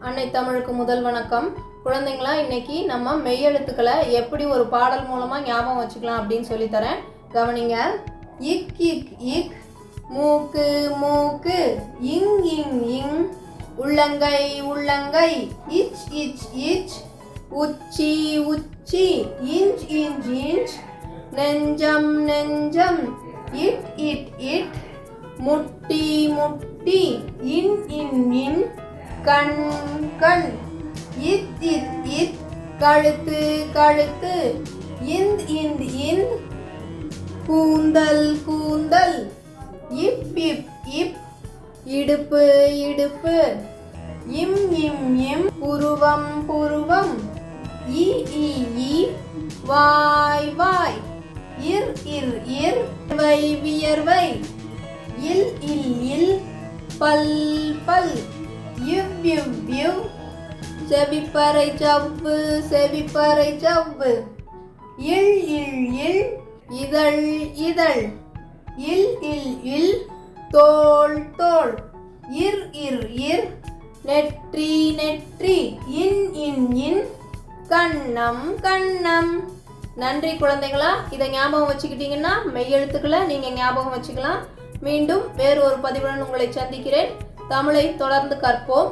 அன்னை தமிழுக்கு முதல் வணக்கம். குழந்தைங்களா இன்னைக்கு நம்ம மெய்யெழுத்துக்களை எப்படி ஒரு பாடல் மூலமாக ஞாபகம் வச்சுக்கலாம் அப்படின்னு சொல்லித்தரேன். கவனிங்க. இக் இக் இக் மூக்கு மூக்கு இங் இங் இங் உள்ளங்கை உள்ளங்கை இச் இச் இச் உச்சி உச்சி இஞ்ச் இஞ்ச் இஞ்ச் நெஞ்சம் நெஞ்சம் இட் இட் இட் முட்டி முட்டி இன் இன் இன் கண் கண் இத் இத் இத். கழுத்து கழுத்து. இந்த் இந்த் இந்த். கூந்தல் கூந்தல். இப் இப் இப். இடுப்பு இடுப்பு. இம் இம் இம். புருவம் புருவம். இ இ இ. வாய் வாய். இர் இர் இர். வை வியர்வை. இல் இல் இல். பல் பல். இவ் இவ் இவ் செவிப்பறை சவ்வு செவிப்பறை சவ்வு இல் இல் இல் இதழ் இதழ் இல் இல் இல் தோல் தோல் இர் இர் இர் நெற்றி நெற்றி இன் இன் இன் கண்ணம் கண்ணம் நன்றி குழந்தைகளா இதை ஞாபகம் வச்சுக்கிட்டீங்கன்னா மெய்யெழுத்துக்களை நீங்கள் ஞாபகம் வச்சுக்கலாம். மீண்டும் வேறு ஒரு பதிவுடன் உங்களை சந்திக்கிறேன். தமிழை தொடர்ந்து கற்போம்.